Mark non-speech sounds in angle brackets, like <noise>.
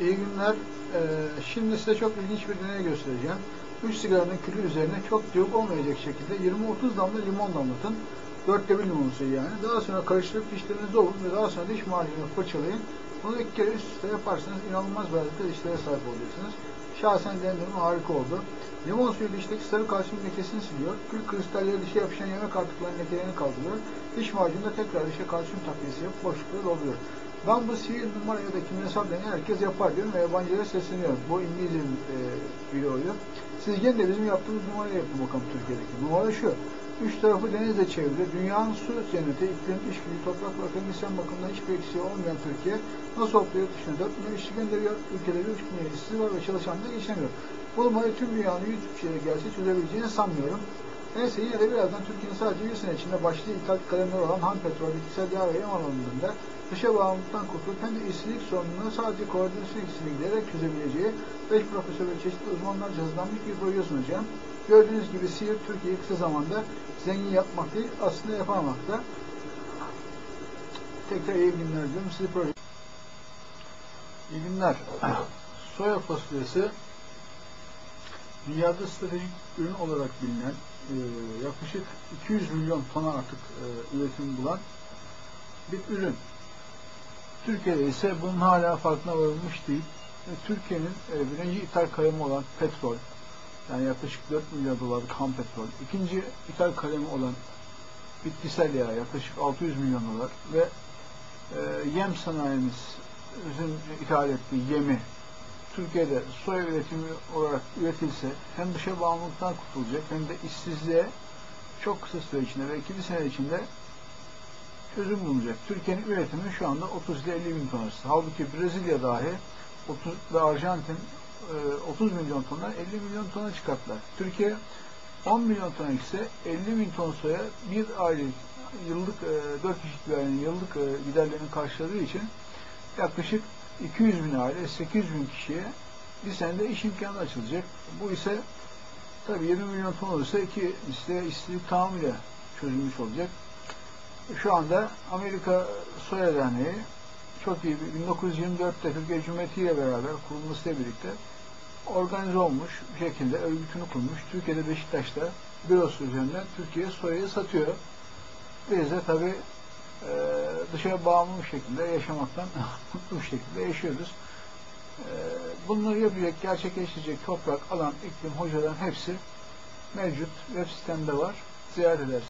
İyi günler. Ee, şimdi size çok ilginç bir deney göstereceğim. 3 sigaranın külü üzerine çok diyok olmayacak şekilde 20-30 damla limon damlatın. Dörtte bir limon suyu yani. Daha sonra karıştırıp dişlerinizi ovun ve daha sonra diş macunu fırçalayın. Bunu iki kere üst üste yaparsanız inanılmaz halde dişlere sahip olacaksınız. Şahsen denedim harika oldu. Limon suyu dişteki sarı kalsiyum lekesini siliyor. Kül kristalleri dişe yapışan yemek artıklarının lekelerini kaldırıyor. Diş macununda tekrar dişe kalsiyum takviyesi yapıp boşlukları dolduruyor. Ben bu sihir numara ya da kimyasal deneyi herkes yapar diyorum ve yabancılara sesleniyorum. Bu İngilizce e, videoyu. Siz gene de bizim yaptığımız numarayı yapın bakalım Türkiye'deki. Numara şu. Üç tarafı denizle çevrili, dünyanın su cenneti, iklim, iş gücü, toprak ve akademisyen bakımından hiçbir eksiği olmayan Türkiye nasıl olup yurt dışına 4 milyon işçi gönderiyor, ülkeleri 3 milyon işsiz var ve çalışan da geçemiyor. Bu numarayı tüm dünyanın YouTube'çileri gelse çözebileceğini sanmıyorum. Neyse yine de birazdan Türkiye'nin sadece bir sene içinde başlı ithal kalemler olan ham petrol, bitkisel yağ ve yem alanlarında dışa bağımlılıktan kurtulup hem de işsizlik sorununu sadece koordinasyon ikisini giderek çözebileceği 5 profesör ve çeşitli uzmanlarca hazırlanmış bir proje sunacağım. Gördüğünüz gibi Siirt Türkiye'yi kısa zamanda zengin yapmak değil, aslında yapamamakta. Tekrar iyi günler diliyorum. Sizi proje... İyi günler. <clears throat> Soya fasulyesi dünyada stratejik ürün olarak bilinen e, yaklaşık 200 milyon tona artık e, üretim bulan bir ürün. Türkiye'de ise bunun hala farkına varılmış değil. Ve Türkiye'nin e, birinci ithal kalemi olan petrol, yani yaklaşık 4 milyar dolarlık ham petrol, ikinci ithal kalemi olan bitkisel yağ yaklaşık 600 milyon dolar ve e, yem sanayimizin ithal ettiği yemi Türkiye'de soya üretimi olarak üretilse hem dışa bağımlılıktan kurtulacak hem de işsizliğe çok kısa süre içinde ve 2 sene içinde çözüm bulunacak. Türkiye'nin üretimi şu anda 30 ile 50 bin ton arası. Halbuki Brezilya dahi 30 ve Arjantin 30 milyon tondan 50 milyon tona çıkarttılar. Türkiye 10 milyon ton ise 50 bin ton soya bir aylık yıllık 4 kişilik bir ailenin yıllık giderlerini karşıladığı için yaklaşık 200 bin aile 800 bin kişiye bir senede iş imkanı açılacak. Bu ise tabii 20 milyon ton olursa iki ise işsizlik tamamıyla çözülmüş olacak. Şu anda Amerika Soya Derneği çok iyi bir 1924'te Türkiye Cumhuriyeti ile beraber kurulmasıyla birlikte organize olmuş bir şekilde örgütünü kurmuş. Türkiye'de Beşiktaş'ta bürosu üzerinden Türkiye soyayı satıyor. Biz de tabii e, dışarı bağımlı bir şekilde yaşamaktan <laughs> mutlu bir şekilde yaşıyoruz. E, bunları yapacak, gerçekleştirecek toprak, alan, iklim, hocaların hepsi mevcut web sitemde var. Ziyaret edersiniz.